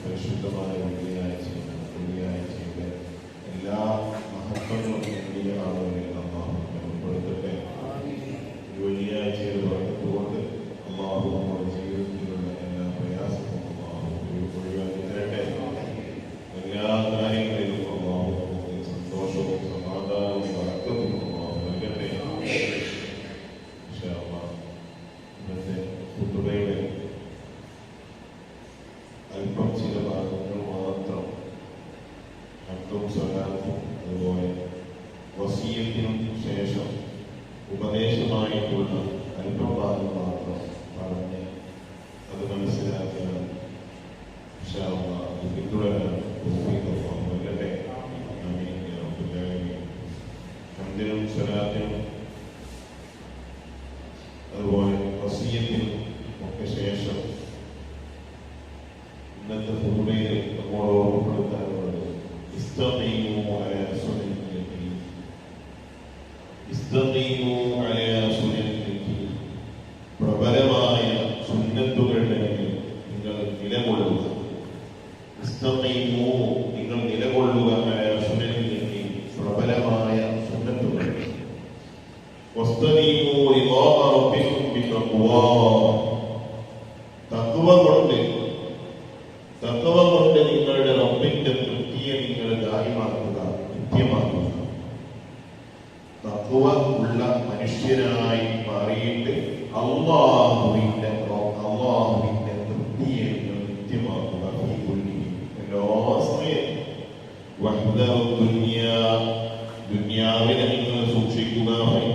പരിശുദ്ധമായ വെള്ളിയാഴ്ച വെള്ളിയാഴ്ചയുടെ എല്ലാ മഹത്വങ്ങളും വലിയ വസീയത്തിനും ശേഷം ഉപദേശമായിട്ടുള്ള അല്പം ഭാഗം മാത്രം പറഞ്ഞ് അത് മനസ്സിലാക്കാൻ ഇൻഷാ അള്ളാഹ് അത് പിന്തുടരാൻ തൗഫീഖ് അള്ളാഹു നൽകട്ടെ ആമീൻ യാ റബ്ബൽ ആലമീൻ ഹംദിനും സ്വലാത്തിനും അതുപോലെ വസീയത്തിനും ഒക്കെ ശേഷം ഇന്നത്തെ നിങ്ങൾ നിലകൊള്ളുക സുന്നത്തി പ്രബലമായ സുന്നത്തുകൾ തഖ്വ കൊണ്ട് തത്വ കൊണ്ട് നിങ്ങളുടെ റബ്ബിന്റെ തൃപ്തിയെ നിങ്ങൾ ദാഹിമാക്കുക നിത്യമാക്കുക. തത്വ ഉള്ള മനുഷ്യനായി മാറിയിട്ട് അള്ളാഹുവിന്റെ ദുനിയാവിനെ നിങ്ങൾ സൂക്ഷിക്കുക.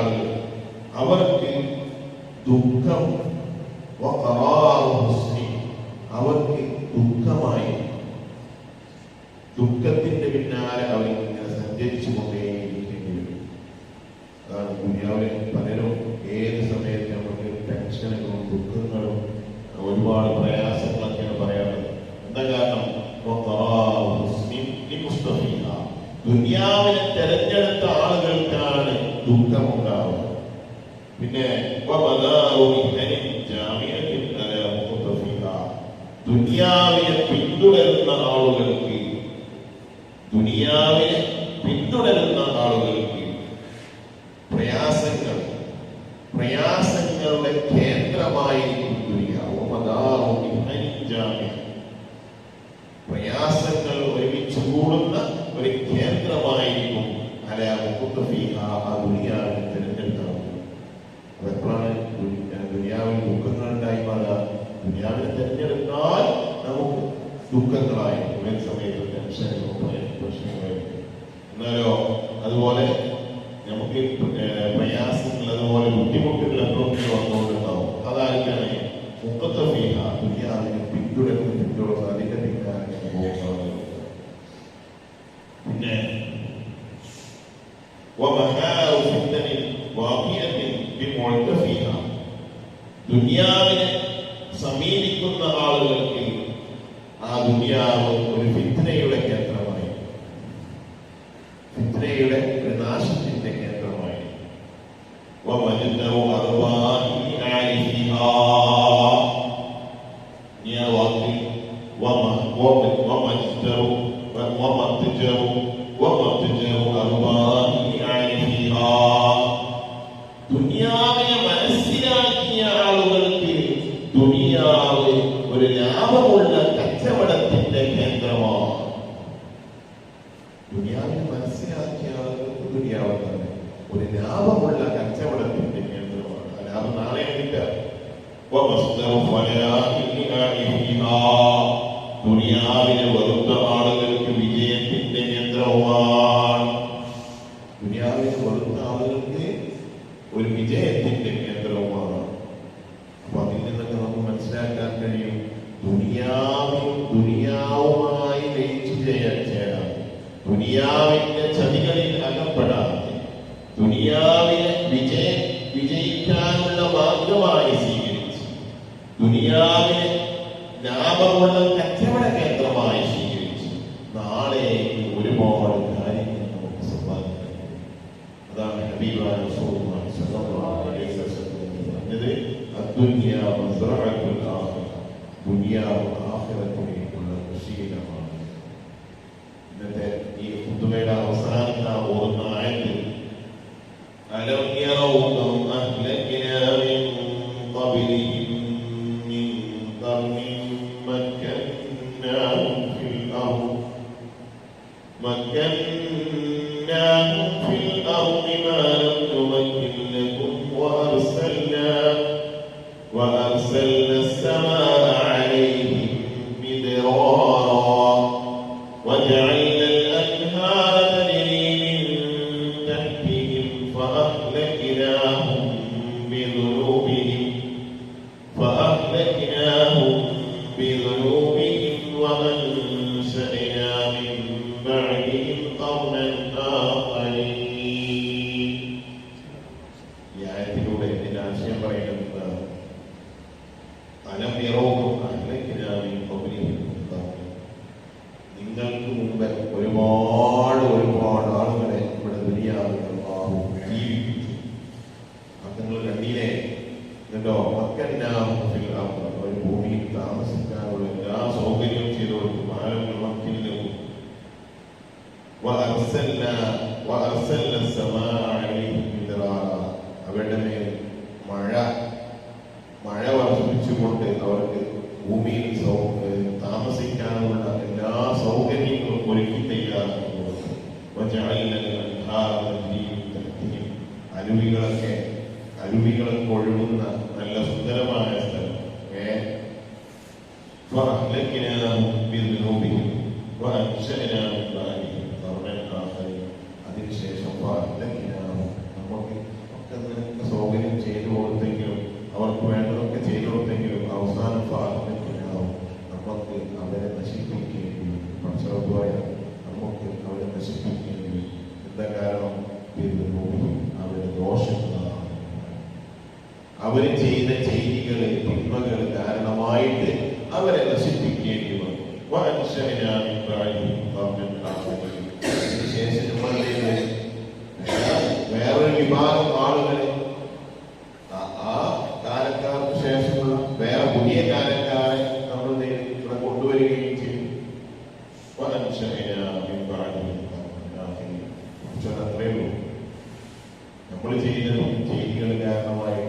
ആളുകൾ അവർക്ക് ദുഃഖം അവർക്ക് ദുഃഖമായി. ദുഃഖത്തിന്റെ പിന്നാലെ അവർ ഇങ്ങനെ സഞ്ചരിച്ചു കൊണ്ടേയിരിക്കേണ്ടി വരും അതാണ് ദുനിയാവിലെ പലരും ഏത് സമയത്ത് നമുക്ക് ടെൻഷനുകളും ദുഃഖങ്ങളും ഒരുപാട് പ്രയാസങ്ങളൊക്കെയാണ് ദുഃഖമുണ്ടാവുക പിന്നെ. ദുനിയാവിനെ പിന്തുടരുന്ന ആളുകൾക്ക് ദുനിയാവിനെ പിന്തുടരുന്ന ദുഃഖങ്ങളായി ഏത് സമയത്തും ടെൻഷനുകളും പ്രശ്നങ്ങളായിരിക്കും എന്നാലോ അതുപോലെ നമുക്ക് പ്രയാസങ്ങൾ അതുപോലെ ബുദ്ധിമുട്ടുകൾ എപ്പോഴും വന്നുകൊണ്ടുണ്ടാവും അതായിരിക്കാണ് മുഖത്തെ ഫീഹ ദുനിയാവിനെ പിന്തുടർന്ന് പിന്തുടർന്ന് അതിന്റെ പിന്നാലെ പോകുന്നത് പിന്നെ ദുനിയാവിനെ സമീപിക്കുന്ന ആളുകൾക്ക് ദുനിയാവ് ഒരു ഫിത്നയുടെ ദുനിയാവിനെ വെറുത്ത ആളുകൾക്ക് വിജയത്തിന്റെ കേന്ദ്രവുമാണ് ദുനിയാവിനെ വെറുത്ത ആളുകൾക്ക് ഒരു വിജയത്തിന്റെ കേന്ദ്രവുമാണ്. അപ്പൊ അതിൽ നിന്നൊക്കെ നമുക്ക് മനസ്സിലാക്കാൻ കഴിയും. ദുനിയാവും ദുനിയാവുമായി ലയിച്ചു ചേരാം. ദുനിയാവിന്റെ ചതികളിൽ അകപ്പെടാതെ ദുനിയാവിനെ വിജയ വിജയിക്കാനുള്ള മാർഗമായി സ്വീകരിക്കും. ദുനിയാവിനെ ലാഭമുള്ള കച്ചവട കേന്ദ്രമായി സ്വീകരിച്ച്. നാളെ ഒരുപാട് കാര്യങ്ങൾ നമുക്ക്. അതാണ് ഇന്നത്തെ ഈ പുതുമയുടെ അവസാനത്തെ مكناهم في لكم وأرسلنا وأرسلنا السماء عليهم مدرارا وجعلنا الأنهار من تحتهم فأهلكناهم بذنوبهم മുമ്പ് ഒരുപാട് ഒരുപാട് ആളുകളെ ഇവിടെ ബലിയാകുന്നു. ജീവിപ്പിച്ചു നിങ്ങൾ കണ്ണീരെ എന്നിട്ടോ മക്കെല്ലാം ഒരു ഭൂമിയിൽ താമസിക്കാനുള്ള എല്ലാ സൗകര്യവും ചെയ്തു കൊടുത്തു. മാലവെള്ളം കില്ലവും അവരുടെ മേൽ മഴ അരുവികളൊക്കെ അരുവികൾ ഒഴുകുന്ന നല്ല സുന്ദരമായ സ്ഥലം. ഏ? അതിനുശേഷം നമുക്ക് ഒക്കെ സൗകര്യം ചെയ്തു കൊടുത്തെങ്കിലും അവർക്ക് വേണ്ടതൊക്കെ ചെയ്തു കൊടുത്തെങ്കിലും നമ്മൾ ചെയ്തതും ചെയ്തികൾ കാരണമായിട്ട്